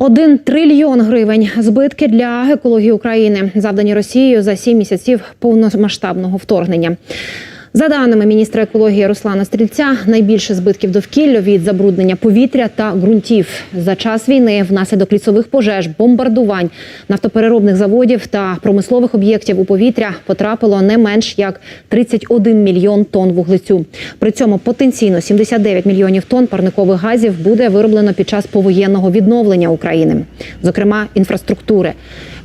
Один трильйон гривень збитки для екології України, завдані Росією за сім місяців повномасштабного вторгнення. За даними міністра екології Руслана Стрільця, найбільше збитків довкіллю від забруднення повітря та ґрунтів за час війни внаслідок лісових пожеж, бомбардувань нафтопереробних заводів та промислових об'єктів у повітря потрапило не менш як 31 мільйон тонн вуглецю. При цьому потенційно 79 мільйонів тонн парникових газів буде вироблено під час повоєнного відновлення України, зокрема інфраструктури.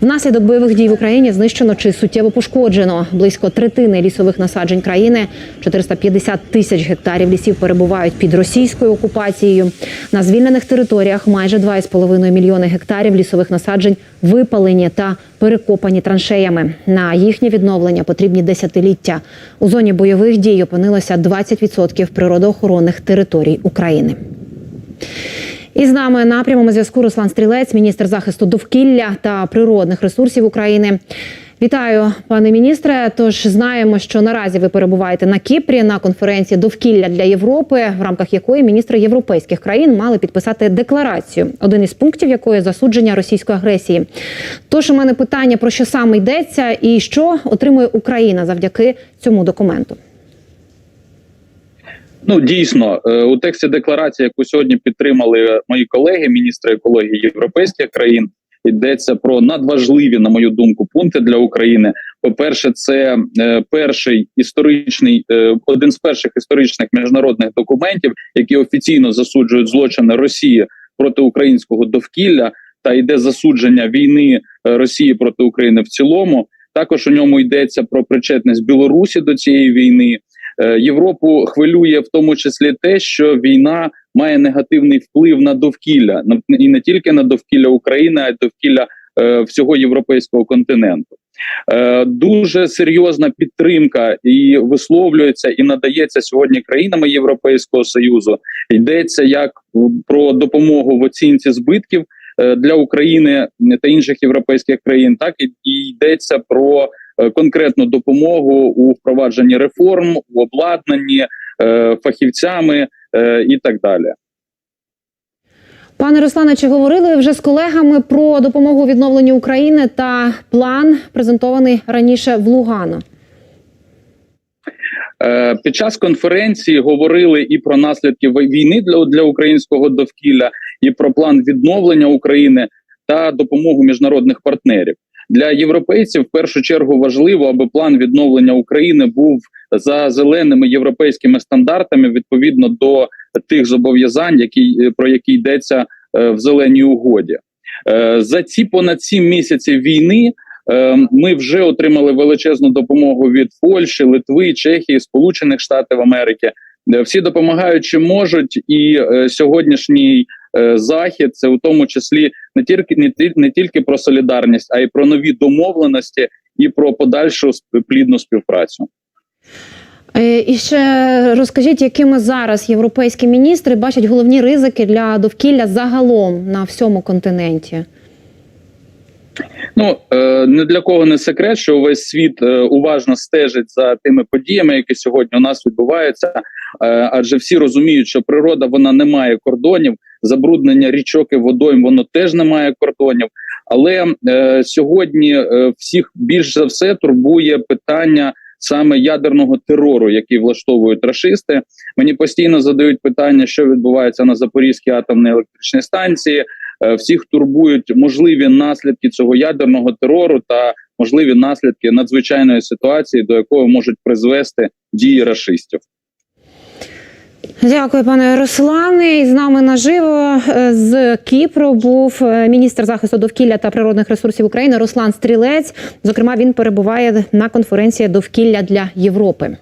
Внаслідок бойових дій в Україні знищено чи суттєво пошкоджено близько третини лісових насаджень країни. 450 тисяч гектарів лісів перебувають під російською окупацією. На звільнених територіях майже 2,5 мільйони гектарів лісових насаджень випалені та перекопані траншеями. На їхнє відновлення потрібні десятиліття. У зоні бойових дій опинилося 20% природоохоронних територій України. І з нами на прямому зв'язку Руслан Стрілець, міністр захисту довкілля та природних ресурсів України. Вітаю, пане міністре. Тож знаємо, що наразі ви перебуваєте на Кіпрі на конференції довкілля для Європи, в рамках якої міністри європейських країн мали підписати декларацію, один із пунктів якої засудження російської агресії. Тож у мене питання про що саме йдеться, і що отримує Україна завдяки цьому документу. Ну дійсно е, у тексті декларації, яку сьогодні підтримали мої колеги, міністри екології європейських країн, йдеться про надважливі, на мою думку, пункти для України. По перше, це е, перший історичний е, один з перших історичних міжнародних документів, які офіційно засуджують злочини Росії проти українського довкілля, та йде засудження війни е, Росії проти України в цілому. Також у ньому йдеться про причетність Білорусі до цієї війни. Е, Європу хвилює в тому числі те, що війна має негативний вплив на довкілля і не тільки на довкілля України, а й довкілля е, всього європейського континенту. Е, Дуже серйозна підтримка і висловлюється і надається сьогодні країнами Європейського союзу. Йдеться як про допомогу в оцінці збитків для України та інших європейських країн, так і йдеться про конкретну допомогу у впровадженні реформ, у обладнанні е, фахівцями е, і так далі. Пане Руслане, чи говорили ви вже з колегами про допомогу у відновленні України та план презентований раніше в Лугано? Е, Під час конференції говорили і про наслідки війни для, для українського довкілля, і про план відновлення України та допомогу міжнародних партнерів. Для європейців в першу чергу важливо, аби план відновлення України був за зеленими європейськими стандартами відповідно до тих зобов'язань, які е, про які йдеться е, в зеленій угоді. Е, За ці понад сім місяців війни Ми вже отримали величезну допомогу від Польщі, Литви, Чехії, Сполучених Штатів Америки. Е, Всі допомагають чи можуть, і е, сьогоднішній е, захід це у тому числі не тільки не, не тільки про солідарність, а й про нові домовленості і про подальшу плідну співпрацю. Е, І ще розкажіть, якими зараз європейські міністри бачать головні ризики для довкілля загалом на всьому континенті? Ну не для кого не секрет, що увесь світ е, уважно стежить за тими подіями, які сьогодні у нас відбуваються. Е, адже всі розуміють, що природа вона не має кордонів, забруднення річок і водойм воно теж не має кордонів. Але е, сьогодні е, всіх більш за все турбує питання саме ядерного терору, який влаштовують рашисти. Мені постійно задають питання, що відбувається на Запорізькій атомній електричній станції. Е, Всіх турбують можливі наслідки цього ядерного терору та можливі наслідки надзвичайної ситуації, до якої можуть призвести дії рашистів. Дякую, пане Руслане. І з нами наживо е, з Кіпру був е, міністр захисту довкілля та природних ресурсів України Руслан Стрілець. Зокрема, він перебуває на конференції довкілля для Європи.